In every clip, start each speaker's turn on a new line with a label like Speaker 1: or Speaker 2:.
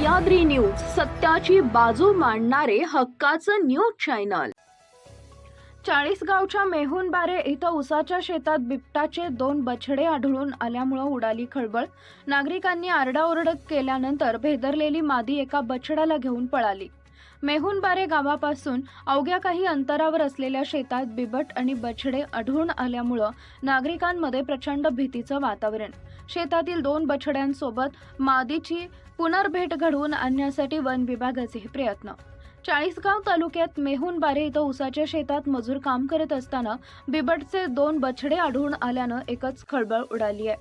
Speaker 1: Sahyadri news सत्याची बाजू मांडणारे हक्काचं न्यूज चॅनल. चाळीसगावच्या मेहुणबारे इथं उसाच्या शेतात बिबटाचे दोन बछडे आढळून आल्यामुळं उडाली खळबळ. नागरिकांनी आरडाओरड केल्यानंतर भेदरलेली मादी एका बछड्याला घेऊन पळाली. मेहुनबारे गावापासून अवघ्या काही अंतरावर असलेल्या शेतात बिबट आणि बछडे आढळून आल्यामुळं नागरिकांमध्ये प्रचंड भीतीचं वातावरण. शेतातील दोन बछड्यांसोबत मादीची पुनर्भेट घडवून आणण्यासाठी वन विभागाचे प्रयत्न चाळीसगाव तालुक्यात मेहूनबारे इथं उसाच्या शेतात मजूर काम करत असताना बिबटचे दोन बछडे आढळून आल्यानं एकच खळबळ उडाली आहे.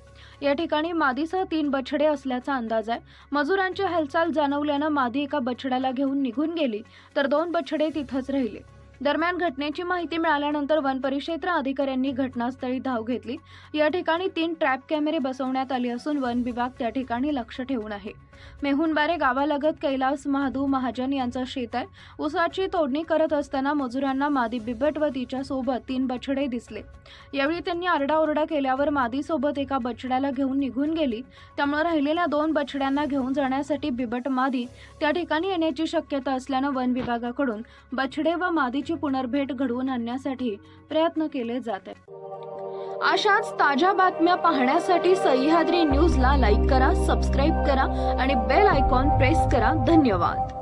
Speaker 1: या ठिकाणी मादीसह तीन बछडे असल्याचा अंदाज आहे. मजुरांची हालचाल जाणवल्यानं मादी एका बछड्याला घेऊन निघून गेली तर दोन बछडे तिथंच राहिले. दरम्यान घटनेची माहिती मिळाल्यानंतर वन परिक्षेत्र अधिकाऱ्यांनी घटनास्थळी धाव घेतली. या ठिकाणी तीन ट्रॅप कॅमेरे बसवण्यात आले असून वन विभाग त्या ठिकाणी लक्ष ठेवून आहे. मेहुणबारे गावालगत कैलास महादू महाजन यांचं शेत आहे. उसाची तोडणी करत असताना मजुरांना मादी बिबट व तिच्या सोबत तीन बछडे दिसले. यावेळी त्यांनी आरडाओरडा केल्यावर मादीसोबत एका बछड्याला घेऊन निघून गेली. त्यामुळे राहिलेल्या दोन बछड्यांना घेऊन जाण्यासाठी बिबट मादी त्या ठिकाणी येण्याची शक्यता असल्यानं वन विभागाकडून बछडे व मादी मादीची पुनर्भेट घडवून आणण्यासाठी प्रयत्न केले जात आहेत. अशाच ताज्या बातम्या पाहण्यासाठी सह्याद्री न्यूजला लाईक करा सबस्क्राईब करा आणि बेल आयकॉन प्रेस करा. धन्यवाद.